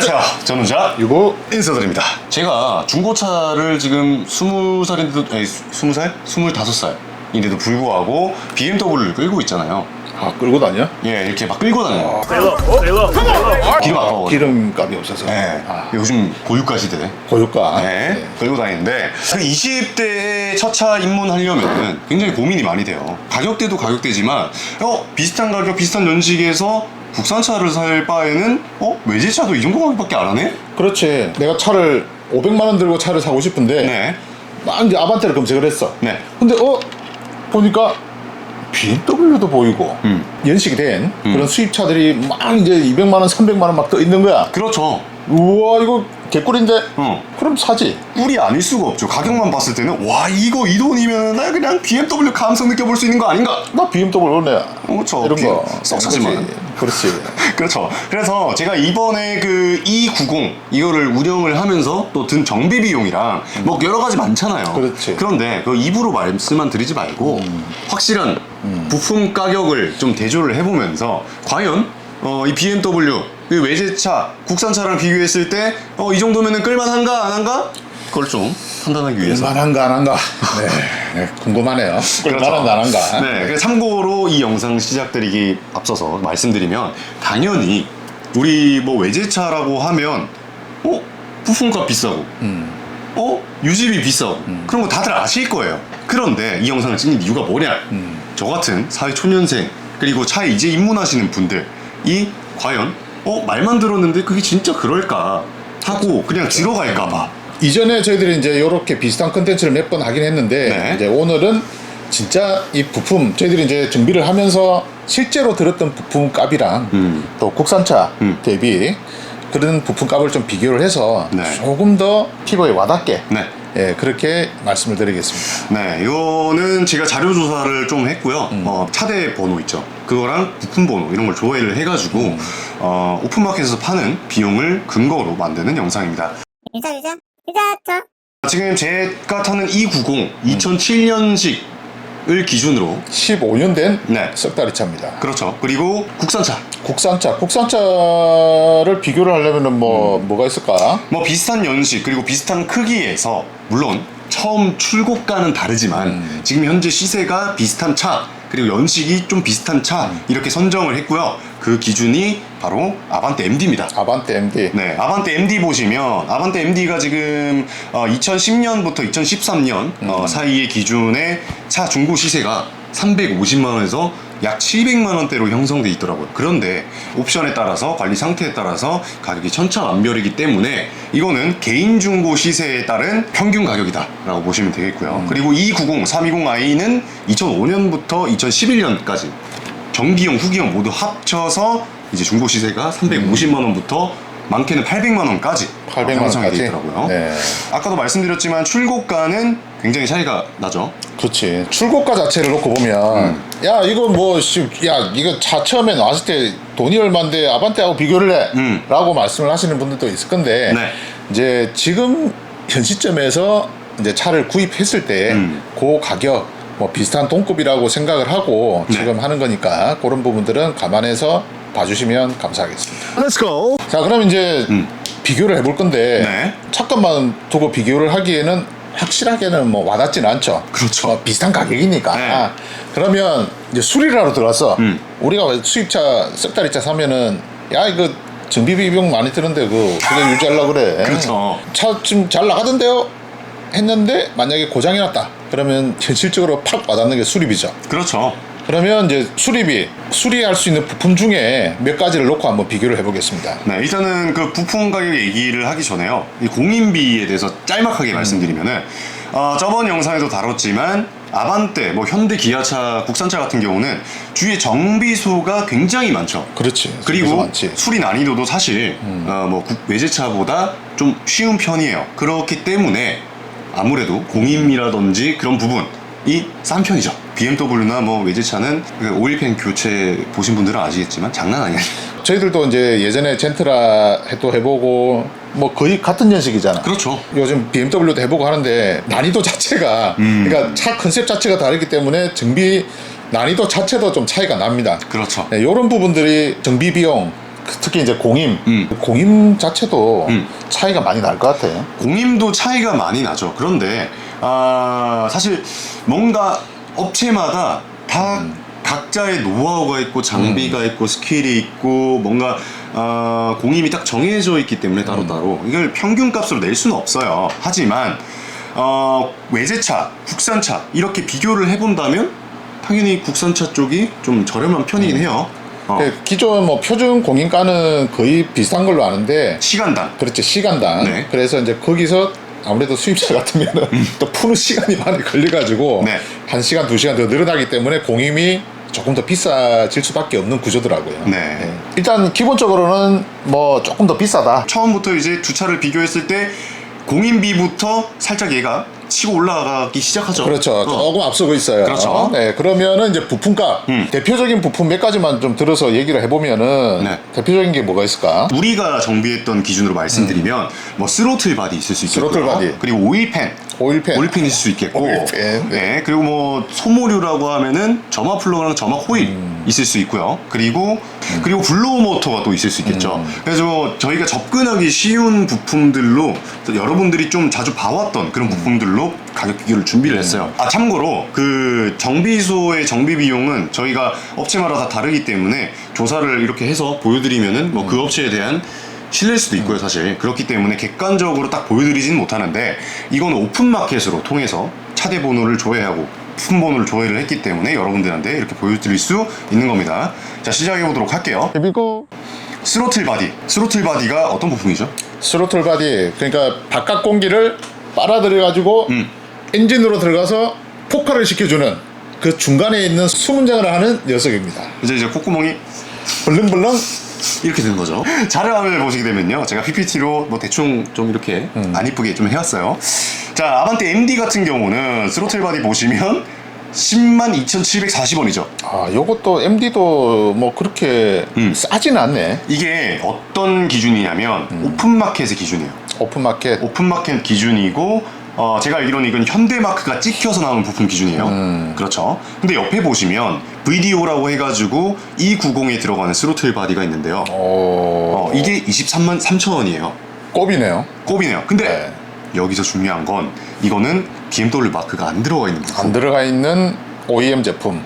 안녕하세요. 저는 자 유고 인사드립니다. 제가 중고차를 지금 20살인데도 아니 20살? 25살 인데도 불구하고 BMW를 끌고 있잖아요. 아 끌고 다녀? 예, 이렇게 막 끌고 다녀요. 기름 아까워. 기름값이 없어서 네, 아, 요즘 고유가 시대. 고유가 네, 끌고 다니는데 그 20대에 첫차 입문하려면 굉장히 고민이 많이 돼요. 가격대도 가격대지만 어 비슷한 가격 비슷한 연식에서 국산차를 살 바에는 어? 외제차도 이 정도 가격밖에 안 하네? 그렇지. 내가 차를 500만 원 들고 차를 사고 싶은데 네, 막 이제 아반떼를 검색을 했어. 네, 근데 어? 보니까 BMW도 보이고 음. 연식이 된 그런 수입차들이 막 이제 200만 원 300만 원 막 떠 있는 거야. 그렇죠. 우와 이거 개꿀인데 어. 그럼 사지 꿀이 아닐 수가 없죠. 가격만 봤을 때는 와 이거 이 돈이면 나 그냥 BMW 감성 느껴볼 수 있는 거 아닌가? 나 BMW 원래 그렇죠. 이런 거 썩차지만. 그렇지 그렇죠. 그래서 제가 이번에 그 E90 이거를 운영을 하면서 또 든 정비 비용이랑 뭐 여러 가지 많잖아요. 그렇지. 그런데 그 입으로 말씀만 드리지 말고 확실한 부품 가격을 좀 대조를 해보면서 과연 어, 이 BMW 그 외제차 국산차랑 비교했을 때 어, 이 정도면은 끌만한가 안 한가? 그걸 좀 판단하기 위해서. 만한가 안 한가 네, 네, 궁금하네요 끌만한가 안 한가 네, 그래서 참고로 이 영상 시작드리기 앞서서 말씀드리면 당연히 우리 뭐 외제차라고 하면 어 부품값 비싸고 음. 어 유지비 비싸고 그런 거 다들 아실 거예요. 그런데 이 영상을 찍는 이유가 뭐냐? 음. 저 같은 사회 초년생 그리고 차에 이제 입문하시는 분들이 과연 어 말만 들었는데 그게 진짜 그럴까 하고 그냥 들어갈까봐 이전에 저희들이 이제 이렇게 비슷한 컨텐츠를 몇 번 하긴 했는데 네. 이제 오늘은 진짜 이 부품 저희들이 이제 정비를 하면서 실제로 들었던 부품 값이랑 음. 또 국산차 음. 대비 그런 부품 값을 좀 비교를 해서 네. 조금 더 피부에 와닿게 네. 예, 그렇게 말씀을 드리겠습니다. 네, 이거는 제가 자료 조사를 좀 했고요. 음. 어, 차대 번호 있죠. 그거랑 부품 번호 이런 걸 조회를 해가지고 음. 어, 오픈마켓에서 파는 비용을 근거로 만드는 영상입니다. 유자 유자 유자 저 지금 제가 타는 E90 2007년식을 기준으로 15년 된 네. 썩다리 차입니다. 그렇죠. 그리고 국산차 국산차, 국산차를 비교를 하려면은 뭐 음. 뭐가 있을까? 뭐 비슷한 연식 그리고 비슷한 크기에서 물론 처음 출고가는 다르지만 음. 지금 현재 시세가 비슷한 차 그리고 연식이 좀 비슷한 차 음. 이렇게 선정을 했고요. 그 기준이 바로 아반떼 MD입니다. 아반떼 MD. 네, 아반떼 MD 보시면 아반떼 MD가 지금 어, 2010년부터 2013년 음. 어, 사이의 기준의 차 중고 시세가 350만 원에서 약 700만 원대로 형성돼 있더라고요. 그런데 옵션에 따라서 관리 상태에 따라서 가격이 천차만별이기 때문에 이거는 개인 중고 시세에 따른 평균 가격이다라고 보시면 되겠고요. 그리고 290, 320i는 2005년부터 2011년까지 전기용, 후기용 모두 합쳐서 이제 중고 시세가 350만 원부터 많게는 800만 원까지 800만 형성이 원까지? 되어 있더라고요. 네. 아까도 말씀드렸지만 출고가는 굉장히 차이가 나죠. 그렇지. 출고가 자체를 놓고 보면 음. 야 이거 뭐 씨, 야 이거 차 처음에 나왔을 때 돈이 얼마인데 아반떼하고 비교를 해 음. 라고 말씀을 하시는 분들도 있을 건데 네. 이제 지금 현 시점에서 이제 차를 구입했을 때 음. 그 가격 뭐 비슷한 동급이라고 생각을 하고 네. 지금 하는 거니까 그런 부분들은 감안해서 봐주시면 감사하겠습니다. Let's go. 자 그럼 이제 음. 비교를 해볼 건데 네. 잠깐만 두고 비교를 하기에는 확실하게는 뭐 와닿지는 않죠. 그렇죠. 뭐 비슷한 가격이니까. 네. 아, 그러면 이제 수리를 하러 들어가서 음. 우리가 왜 수입차 썩다리차 사면은 야 이거 정비비 비용 많이 드는데 그 그게 유지하려고 그래. 그렇죠. 차 지금 잘 나가던데요. 했는데 만약에 고장이 났다. 그러면 현실적으로 팍 와닿는 게 수리비죠. 그렇죠. 그러면 이제 수리비 수리할 수 있는 부품 중에 몇 가지를 놓고 한번 비교를 해보겠습니다. 네, 일단은 그 부품 가격 얘기를 하기 전에요. 이 공인비에 대해서 짤막하게 말씀드리면은 어, 저번 영상에도 다뤘지만 아반떼, 뭐 현대 기아차, 국산차 같은 경우는 주위에 정비소가 굉장히 많죠. 그렇지. 그리고 많지. 수리 난이도도 사실 어, 뭐 국- 외제차보다 좀 쉬운 편이에요. 그렇기 때문에 아무래도 공임이라든지 그런 부분이 싼 편이죠. BMW나 뭐 외제차는 그 오일팬 교체 보신 분들은 아시겠지만 장난 아니에요. 저희들도 이제 예전에 젠트라 해도 해보고 뭐 거의 같은 연식이잖아. 그렇죠. 요즘 BMW도 해보고 하는데 난이도 자체가 음. 그러니까 차 컨셉 자체가 다르기 때문에 정비 난이도 자체도 좀 차이가 납니다. 그렇죠. 네, 이런 부분들이 정비 비용 특히 이제 공임, 음. 공임 자체도 음. 차이가 많이 날 것 같아. 공임도 차이가 많이 나죠. 그런데 아, 사실 뭔가 업체마다 다 각자의 노하우가 있고 장비가 있고 스킬이 있고 뭔가 아, 공임이 딱 정해져 있기 때문에 따로 따로 이걸 평균값으로 낼 수는 없어요. 하지만 어, 외제차, 국산차 이렇게 비교를 해본다면 당연히 국산차 쪽이 좀 저렴한 편이긴 해요. 어, 그 기존 뭐 표준 공임가는 거의 비슷한 걸로 아는데 시간당 그렇지 시간당. 네. 그래서 이제 거기서 아무래도 수입차 같으면은 또 푸는 시간이 많이 걸려가지고 음. 네. 한 시간 두 시간 더 늘어나기 때문에 공임이 조금 더 비싸질 수밖에 없는 구조더라고요. 네. 일단 기본적으로는 뭐 조금 더 비싸다. 처음부터 이제 두 차를 비교했을 때 공인비부터 살짝 얘가 치고 올라가기 시작하죠. 그렇죠. 어. 조금 앞서고 있어요. 그렇죠. 네, 그러면은 이제 부품값 음. 대표적인 부품 몇 가지만 좀 들어서 얘기를 해보면은 네. 대표적인 게 뭐가 있을까? 우리가 정비했던 기준으로 말씀드리면 뭐 스로틀 바디 있을 수 있겠고요. 음. 스로틀 바디. 그리고 오일팬. 오일팬. 오일팬 있을 수 있겠고. 오일팬, 네. 네. 그리고 뭐 소모류라고 하면은 점화 플러그랑 점화 호일 음. 있을 수 있고요. 그리고 그리고 블로우 모터가 또 있을 수 있겠죠. 음. 그래서 저희가 접근하기 쉬운 부품들로 여러분들이 좀 자주 봐왔던 음. 그런 부품들로 가격 비교를 준비를 했어요. 아 참고로 그 정비소의 정비 비용은 저희가 업체마다 다 다르기 때문에 조사를 이렇게 해서 보여드리면은 뭐 음. 그 업체에 대한 신뢰일 수도 있고요, 사실. 그렇기 때문에 객관적으로 딱 보여드리지는 못하는데, 이건 오픈마켓으로 통해서 차대 번호를 조회하고, 품 번호를 조회를 했기 때문에 여러분들한테 이렇게 보여드릴 수 있는 겁니다. 자, 시작해 보도록 할게요. 그리고 스로틀 바디. 스로틀 바디가 어떤 부품이죠? 스로틀 바디 그러니까 바깥 공기를 빨아들여 가지고 음. 엔진으로 들어가서 폭발을 시켜주는 그 중간에 있는 수문장을 하는 녀석입니다. 이제 이제 콧구멍이 벌렁벌렁 이렇게 되는 거죠. 자료화면을 보시게 되면요. 제가 PPT로 뭐 대충 좀 이렇게 안 이쁘게 좀 해왔어요. 자, 아반떼 MD 같은 경우는 스로틀 바디 보시면 10만 2,740원이죠. 아 요것도 MD도 뭐 그렇게 음. 싸지는 않네. 이게 어떤 기준이냐면 오픈마켓의 기준이에요. 오픈마켓 오픈마켓 기준이고 어, 제가 알기로는 이건 현대마크가 찍혀서 나오는 부품 기준이에요. 그렇죠. 근데 옆에 보시면 VDO라고 해가지고 E90에 들어가는 스로틀 바디가 있는데요. 어, 어, 이게 23만 3천 원이에요. 꼽이네요. 꼽이네요. 근데 네. 여기서 중요한 건 이거는 BMW 마크가 안 들어가 있는 부품. 안 들어가 있는 OEM 제품.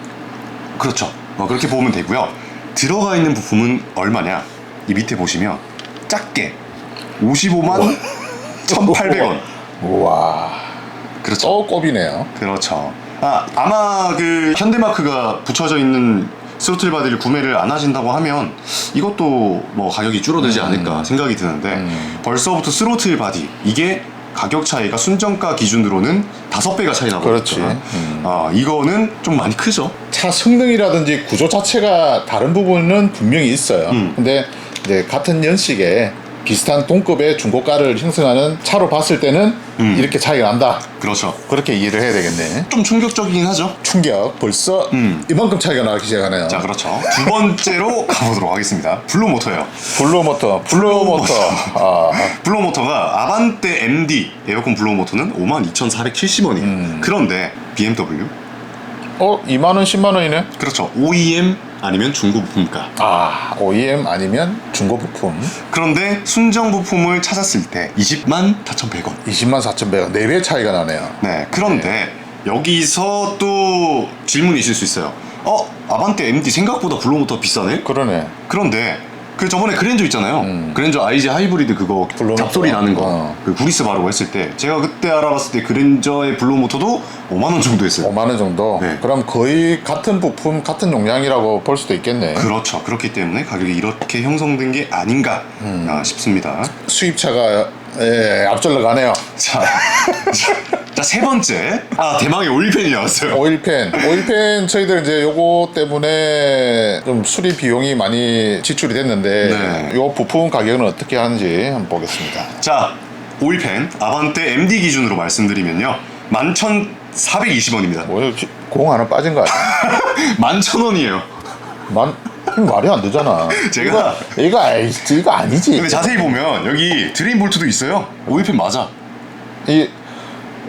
그렇죠. 어, 그렇게 보면 되고요. 들어가 있는 부품은 얼마냐? 이 밑에 보시면 작게 55만 1,800원. 우와. 그렇죠. 또 꼽이네요. 그렇죠. 아, 아마 그 현대마크가 붙여져 있는 스로틀 바디를 구매를 안 하신다고 하면 이것도 뭐 가격이 줄어들지 않을까 생각이 드는데 음. 벌써부터 스로틀 바디 이게 가격 차이가 순정가 기준으로는 다섯 배가 차이 나거든요. 그렇지. 음. 아, 이거는 좀 많이 크죠. 차 성능이라든지 구조 자체가 다른 부분은 분명히 있어요. 음. 근데 이제 같은 연식에 비슷한 동급의 중고가를 형성하는 차로 봤을 때는 음. 이렇게 차이가 난다. 그렇죠. 그렇게 이해를 해야 되겠네. 좀 충격적이긴 하죠. 충격. 벌써 음. 이만큼 차이가 나기 시작하네요. 자, 그렇죠. 두 번째로 가보도록 하겠습니다. 블루모터예요. 블루모터, 블루모터. 아, 블로모터가 아반떼 MD 에어컨 블로모터는 52,470원이에요. 음. 그런데 BMW 어, 2만 원, 10만 원이네. 그렇죠. OEM 아니면 중고 부품가. 아, OEM 아니면 중고 부품. 그런데 순정 부품을 찾았을 때 20만 4,100원. 20만 4천 배가 4배 차이가 나네요. 네. 그런데 여기서 또 질문이 있을 수 있어요. 어, 아반떼 MD 생각보다 블로모터 비싸네? 그러네. 그런데 그 저번에 그랜저 있잖아요. 그랜저 IG 하이브리드 그거 음. 블로모터. 잡소리 나는 거. 어. 그 구리스 바르고 했을 때 제가 그때 알아봤을 때 그랜저의 블로모터도 5만 원 정도 했어요. 5만 원 정도. 네. 그럼 거의 같은 부품, 같은 용량이라고 볼 수도 있겠네. 그렇죠. 그렇기 때문에 가격이 이렇게 형성된 게 아닌가 음. 아, 싶습니다. 수입차가 예, 앞절러 가네요. 자, 자, 세 번째. 아, 대망의 오일팬이 나왔어요. 오일팬. 오일팬 저희들 이제 요거 때문에 좀 수리 비용이 많이 지출이 됐는데 네. 요 부품 가격은 어떻게 하는지 한번 보겠습니다. 자, 오일팬 아반떼 MD 기준으로 말씀드리면요. 11,420원입니다. 뭐, 지- 공 하나 빠진 거 아니야? 11,000원이에요. 만, 이거 말이 안 되잖아. 제가- 이거, 이거, 아이, 이거 아니지. 근데 자세히 보면 여기 드림 볼트도 있어요. 오일팬 맞아. 이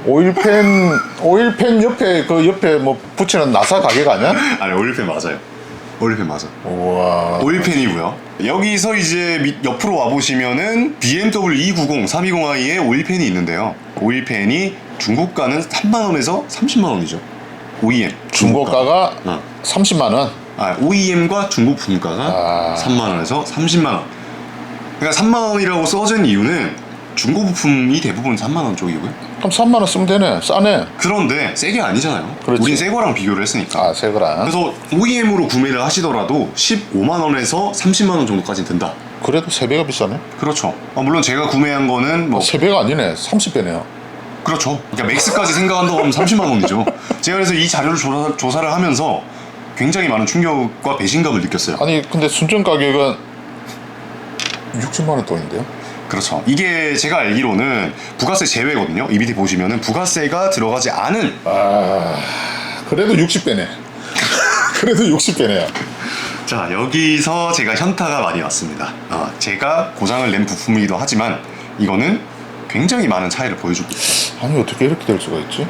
오일팬, 오일팬 옆에, 그 옆에 뭐 붙이는 나사 가격 아니야? 아니, 오일팬 맞아요. 오일팬 맞아. 우와. 오일팬이고요. 여기서 이제 밑 옆으로 와 보시면은 BMW 290 320i의 오일팬이 있는데요. 오일팬이 중고가는 3만 원에서 30만 원이죠. OEM 중고가가 어. 30만 원. 아, OEM과 중고 분가가 아. 3만 원에서 30만 원. 그러니까 3만 원이라고 써진 이유는 중고 부품이 대부분 3만 원 쪽이고요. 그럼 3만 원 쓰면 되네. 싸네. 그런데 새 게 아니잖아요. 그렇지. 우린 새 거랑 비교를 했으니까. 아, 새 거랑. 그래서 OEM으로 구매를 하시더라도 15만 원에서 30만 원 정도까지 든다. 그래도 세배가 비싸네. 그렇죠. 어, 물론 제가 구매한 거는 뭐 세배가 아니네. 30배네요. 그렇죠. 그러니까 맥스까지 생각한다고 하면 30만 원이죠. 제가 그래서 이 자료를 조사, 조사를 하면서 굉장히 많은 충격과 배신감을 느꼈어요. 아니, 근데 순정 가격은 60만 원 돈인데요? 그렇죠. 이게 제가 알기로는 부가세 제외거든요. 이 밑에 보시면은 부가세가 들어가지 않은 아, 그래도 60배네. 그래도 60배네요. 자 여기서 제가 현타가 많이 왔습니다. 아, 제가 고장을 낸 부품이기도 하지만 이거는 굉장히 많은 차이를 보여주고 있어요. 아니, 어떻게 이렇게 될 수가 있지?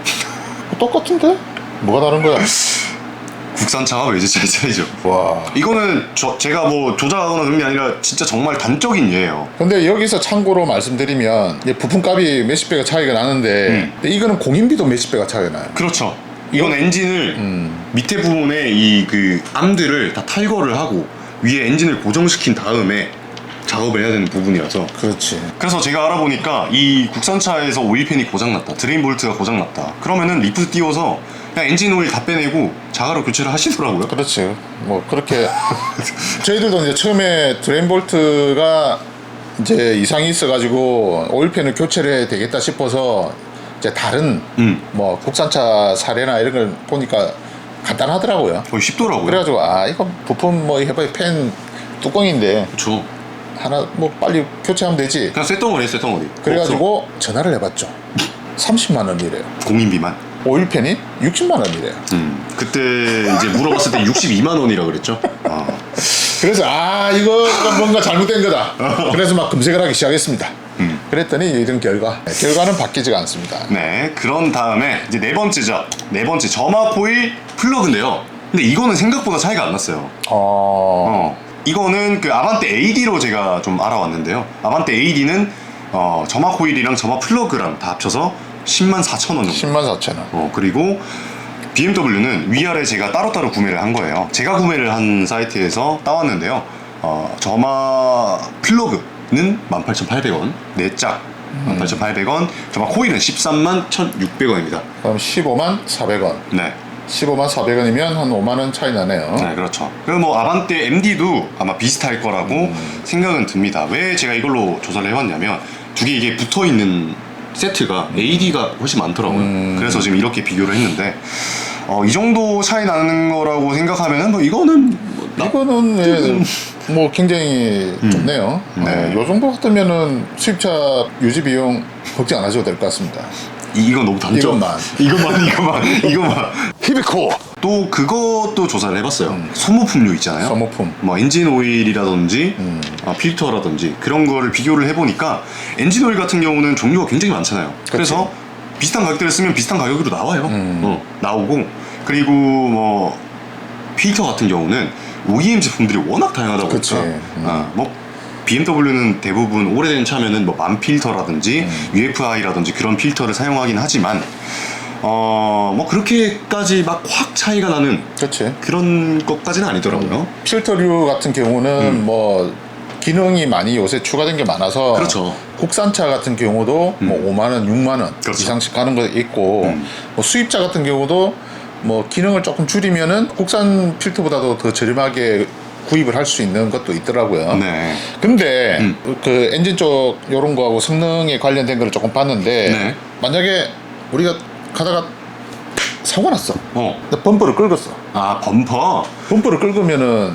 똑같은데? 뭐가 다른 거야? 국산차가 외제차의 차이죠. 와. 이거는 저, 제가 뭐 조작하거나 그런 게 아니라 진짜 정말 단적인 예예요. 근데 여기서 참고로 말씀드리면 이제 부품값이 몇십 배가 차이가 나는데 음. 근데 이거는 공인비도 몇십 배가 차이가 나요. 그렇죠. 이건 엔진을 음. 밑에 부분에 이 그 암들을 다 탈거를 하고 위에 엔진을 고정시킨 다음에 작업을 해야 되는 부분이라서 그렇지. 그래서 제가 알아보니까 이 국산차에서 오일팬이 고장났다 드레인 볼트가 고장났다 그러면은 리프트 띄워서 그냥 엔진 오일 다 빼내고 자가로 교체를 하시더라고요 그렇지. 뭐 그렇게 저희들도 이제 처음에 드레인 볼트가 이제 이상이 있어가지고 오일팬을 교체를 해야 되겠다 싶어서 이제 다른 음 뭐 국산차 사례나 이런 걸 보니까 간단하더라고요. 거의 쉽더라고요 그래가지고 아 이거 부품 뭐 해봐야 팬 뚜껑인데 그렇죠 하나 뭐 빨리 교체하면 되지. 그냥 쇳덩어리 쇳덩어리 그래가지고 전화를 해봤죠. 30만 원이래요. 공인비만 오일팬이 60만 원이래요. 음 그때 이제 물어봤을 때 62만 원이라 그랬죠 아. 그래서 아 이거 뭔가 잘못된 거다. 그래서 막 검색을 하기 시작했습니다. 음. 그랬더니 이런 결과 네, 결과는 바뀌지가 않습니다. 네, 그런 다음에 이제 네 번째죠. 네 번째 점화 코일 플러그인데요. 근데 이거는 생각보다 차이가 안 났어요. 어, 어, 이거는 그 아반떼 AD로 제가 좀 알아왔는데요. 아반떼 AD는 어, 점화 코일이랑 점화 플러그랑 다 합쳐서 10만 4천 원 정도. 10만 4천 원. 어, 그리고 BMW는 위아래 제가 따로따로 구매를 한 거예요. 제가 구매를 한 사이트에서 따왔는데요. 어, 점화 플러그는 18,800원, 네짝 18,800원, 점화 코일은 13만 1,600원입니다. 그럼 15만 400원. 네. 15만 400원이면 한 5만 원 차이 나네요. 네, 그렇죠. 그리고 뭐 아반떼 MD도 아마 비슷할 거라고 생각은 듭니다. 왜 제가 이걸로 조사를 해봤냐면 두 개 이게 붙어 있는 세트가 AD가 훨씬 많더라고요. 그래서 지금 이렇게 비교를 했는데 어, 이 정도 차이 나는 거라고 생각하면은 뭐 이거는 뭐 나- 이거는 예, 뭐 굉장히 좋네요. 음. 네. 네. 요 정도 같으면은 수입차 유지 비용 걱정 안 하셔도 될 것 같습니다. 이- 이건 너무 단점. 이것만. 이것만 이것만 이것만. 히비코 또 그것도 조사를 해봤어요. 소모품류 있잖아요. 소모품. 뭐 엔진 오일이라든지 음. 어, 필터라든지 그런 거를 비교를 해보니까 엔진 오일 같은 경우는 종류가 굉장히 많잖아요. 그래서 비슷한 가격대를 쓰면 비슷한 가격으로 나와요. 음. 어, 나오고 그리고 뭐 필터 같은 경우는 OEM 제품들이 워낙 다양하다 그치. 보니까 음. 아, 뭐 BMW는 대부분 오래된 차면은 뭐 만 필터라든지 음. UFI라든지 그런 필터를 사용하긴 하지만 어뭐 그렇게까지 막 확 차이가 나는 그렇지. 그런 것까지는 아니더라고요. 필터류 같은 경우는 뭐 기능이 많이 요새 추가된 게 많아서 음. 그렇죠. 국산차 같은 경우도 뭐 5만 원, 6만 원 그렇죠. 이상씩 가는 거 있고 음. 뭐 수입차 같은 경우도 뭐 기능을 조금 줄이면은 국산 필터보다도 더 저렴하게 구입을 할 수 있는 것도 있더라고요. 네. 근데 음. 그 엔진 쪽 요런 거하고 성능에 관련된 거를 조금 봤는데 네. 만약에 우리가 가다가 사고 났어. 어. 근데 범퍼를 긁었어. 아 범퍼. 범퍼를 긁으면은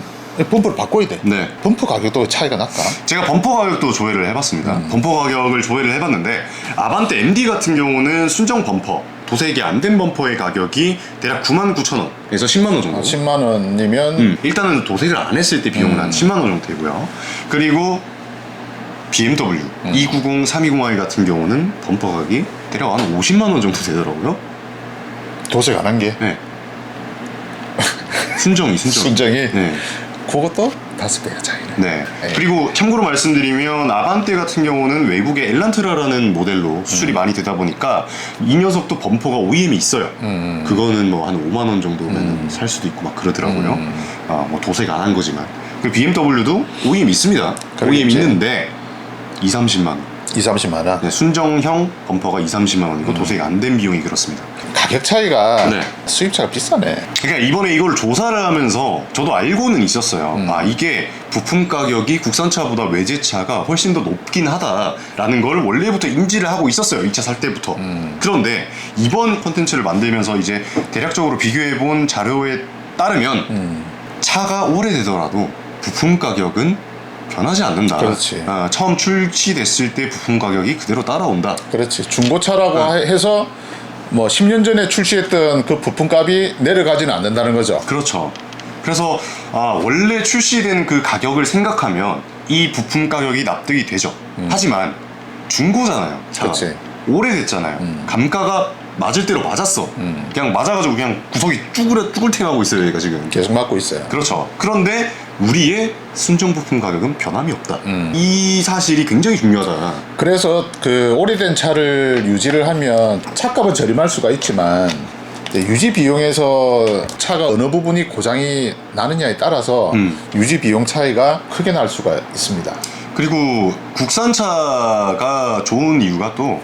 범퍼를 바꿔야 돼. 네. 범퍼 가격도 차이가 날까? 제가 범퍼 가격도 조회를 해봤습니다. 음. 범퍼 가격을 조회를 해봤는데 아반떼 MD 같은 경우는 순정 범퍼 도색이 안 된 범퍼의 가격이 대략 9만 9천 원에서 10만 원 정도. 10만 원이면 음, 일단은 도색을 안 했을 때 비용은 음. 한 10만 원 정도 되고요. 그리고 BMW 음. 290, 320i 같은 경우는 범퍼 가격이 대략 한 50만 원 정도 되더라고요. 도색 안 한 게 네. 순정이 순정. 순정이 네. 그것도 다섯 배가 차이 네. 네. 네. 그리고 참고로 말씀드리면 아반떼 같은 경우는 외국의 엘란트라라는 모델로 수출이 많이 되다 보니까 이 녀석도 범퍼가 OEM이 있어요. 음. 그거는 뭐 한 5만 원 정도면 살 수도 있고 막 그러더라고요. 음. 아, 뭐 도색 안 한 거지만. 그 BMW도 OEM 있습니다. 그러겠지. OEM 있는데 2, 30만 원. 2, 30만 원. 네, 순정형 범퍼가 2, 30만 음. 원이고 도색 안 된 비용이 그렇습니다. 가격 차이가 네. 수입차가 비싸네. 그러니까 이번에 이걸 조사를 하면서 저도 알고는 있었어요. 음. 아 이게 부품 가격이 국산차보다 외제차가 훨씬 더 높긴 하다라는 걸 원래부터 인지를 하고 있었어요. 이 차 살 때부터. 음. 그런데 이번 컨텐츠를 만들면서 이제 대략적으로 비교해 본 자료에 따르면 음. 차가 오래되더라도 부품 가격은 변하지 않는다. 그렇지. 아, 처음 출시됐을 때 부품 가격이 그대로 따라온다. 그렇지. 중고차라고 네. 해서 뭐 10년 전에 출시했던 그 부품값이 내려가지는 않는다는 거죠. 그렇죠. 그래서 아, 원래 출시된 그 가격을 생각하면 이 부품 가격이 납득이 되죠. 하지만 중고잖아요. 차가. 음. 그치. 오래됐잖아요. 음. 감가가 맞을 대로 맞았어. 음. 그냥 맞아가지고 그냥 구석이 쭈그려 쭈글탱하고 있어요. 얘가 지금. 계속 맞고 있어요. 그렇죠. 그런데 우리의 순정 부품 가격은 변함이 없다. 음. 이 사실이 굉장히 중요하다. 그래서 그 오래된 차를 유지를 하면 차값은 저렴할 수가 있지만 이제 유지 비용에서 차가 어느 부분이 고장이 나느냐에 따라서 음. 유지 비용 차이가 크게 날 수가 있습니다. 그리고 국산차가 좋은 이유가 또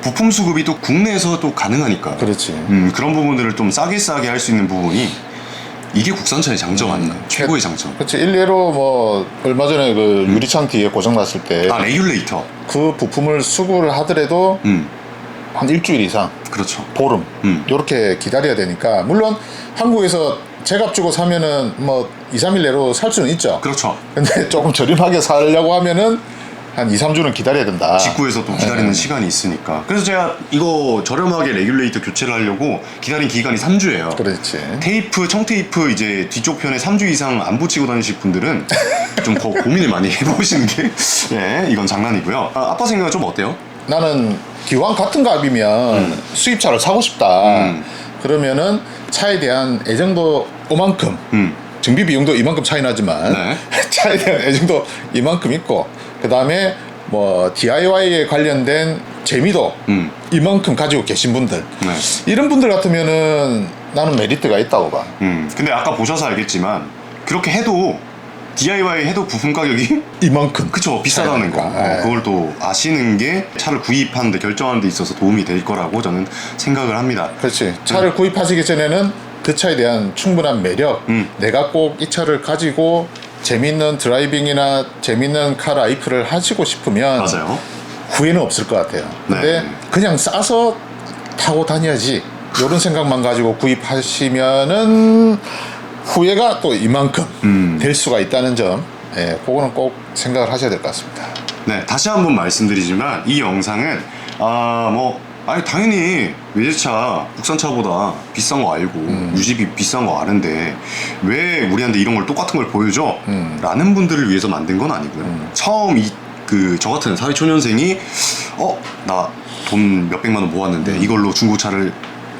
부품 수급이 또 국내에서 또 가능하니까. 그렇지. 음, 그런 부분들을 좀 싸게 싸게 할 수 있는 부분이 이게 국산차의 장점 아닌가요? 최고의 장점. 그렇지. 일례로 뭐 얼마 전에 그 유리창 뒤에 고장 났을 때그아 레귤레이터. 부품을 수급을 하더라도 음, 한 일주일 이상 그렇죠. 보름 음. 이렇게 기다려야 되니까 물론 한국에서 제값 주고 사면은 뭐 2, 3일 내로 살 수는 있죠. 그렇죠. 근데 조금 저렴하게 살려고 하면은 한 2, 3주는 기다려야 된다. 직구에서 또 기다리는 네. 시간이 있으니까. 그래서 제가 이거 저렴하게 레귤레이터 교체를 하려고 기다린 기간이 3주예요. 그렇지. 테이프, 청테이프 이제 뒤쪽 편에 3주 이상 안 붙이고 다니실 분들은 좀 거- 고민을 많이 해보시는 게, 네, 이건 장난이고요. 아, 아빠 생각은 좀 어때요? 나는 기왕 같은 값이면 수입차를 사고 싶다. 음. 그러면은 차에 대한 애정도 이만큼 음, 정비 비용도 이만큼 차이 나지만 네. 차에 대한 애정도 이만큼 있고 그 다음에 뭐 DIY에 관련된 재미도 음. 이만큼 가지고 계신 분들 네. 이런 분들 같으면은 나는 메리트가 있다고 봐. 음. 근데 아까 보셔서 알겠지만, 그렇게 해도, DIY 해도 부품 가격이 이만큼 그쵸 비싸다는 거 예. 그걸 또 아시는 게 차를 구입하는데 결정하는 데 있어서 도움이 될 거라고 저는 생각을 합니다 그렇지. 차를 구입하시기 전에는 그 차에 대한 충분한 매력, 음. 내가 꼭 이 차를 가지고 재밌는 드라이빙이나 재밌는 카 라이프를 하시고 싶으면 맞아요 후회는 없을 것 같아요. 근데 네. 그냥 싸서 타고 다녀야지. 이런 생각만 가지고 구입하시면은 후회가 또 이만큼 음. 될 수가 있다는 점, 예, 그거는 꼭 생각을 하셔야 될 것 같습니다. 네 다시 한번 말씀드리지만 이 영상은 아뭐 아니 당연히 외제차 국산차보다 비싼 거 알고 음. 유지비 비싼 거 아는데 왜 우리한테 이런 걸 똑같은 걸 보여줘? 음. 라는 분들을 위해서 만든 건 아니고요 처음 이 그 저 같은 사회초년생이 어 나 돈 몇백만 원 모았는데 음. 이걸로 중고차를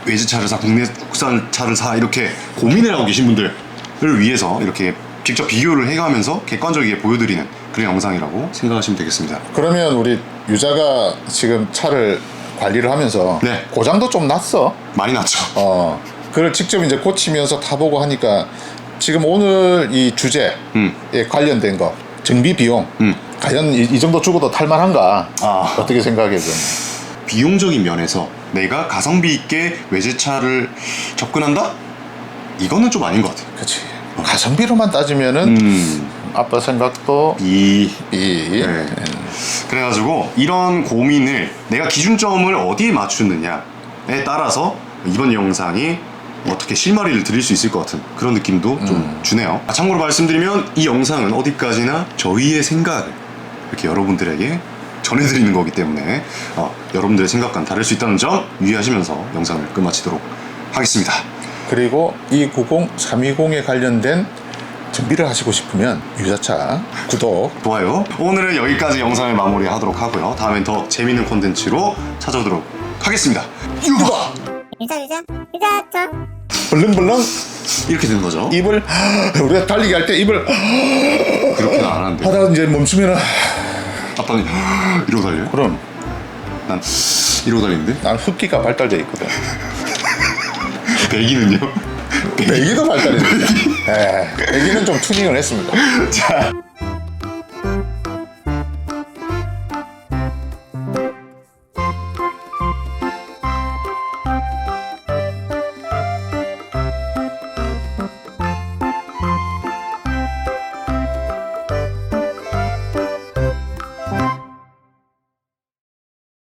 외제차를 사 국내 국산차를 사 이렇게 고민을 하고 계신 분들을 위해서 이렇게 직접 비교를 해가면서 객관적이게 보여드리는 그런 영상이라고 생각하시면 되겠습니다. 그러면 우리 유자가 지금 차를 관리를 하면서 네. 고장도 좀 났어. 많이 났죠. 어, 그걸 직접 이제 고치면서 타보고 하니까 지금 오늘 이 주제에 음. 관련된 거 정비 비용 음. 과연 이, 이 정도 주고도 탈만한가? 아. 어떻게 생각해 좀? 비용적인 면에서 내가 가성비 있게 외제차를 접근한다? 이거는 좀 아닌 것 같아요. 그렇지. 가성비로만 따지면은 음, 아빠 생각도 이이 네. 그래가지고 이런 고민을 내가 기준점을 어디에 맞추느냐에 따라서 이번 영상이 어떻게 실마리를 드릴 수 있을 것 같은 그런 느낌도 좀 주네요. 아, 참고로 말씀드리면 이 영상은 어디까지나 저희의 생각을 이렇게 여러분들에게 전해드리는 거기 때문에 어, 여러분들의 생각과는 다를 수 있다는 점 유의하시면서 영상을 끝마치도록 하겠습니다. 그리고 290, 320에 관련된 정비를 하시고 싶으면 유자차 구독 좋아요. 오늘은 여기까지 영상을 마무리하도록 하고요. 다음엔 더 재밌는 콘텐츠로 찾아오도록 하겠습니다. 유바! 유자 유자 유자죠 블릉블릉 이렇게 되는 거죠. 입을 우리가 달리기 할 때 입을 그렇게는 안 하는데. 하다가 이제 멈추면은 아빠는 이러고 달려요? 그럼 난 이러고 달리는데? 난 흡기가 발달돼 있거든. 배기는요? 배기도 발달해. 예, 배기는 좀 튜닝을 했습니다. 자,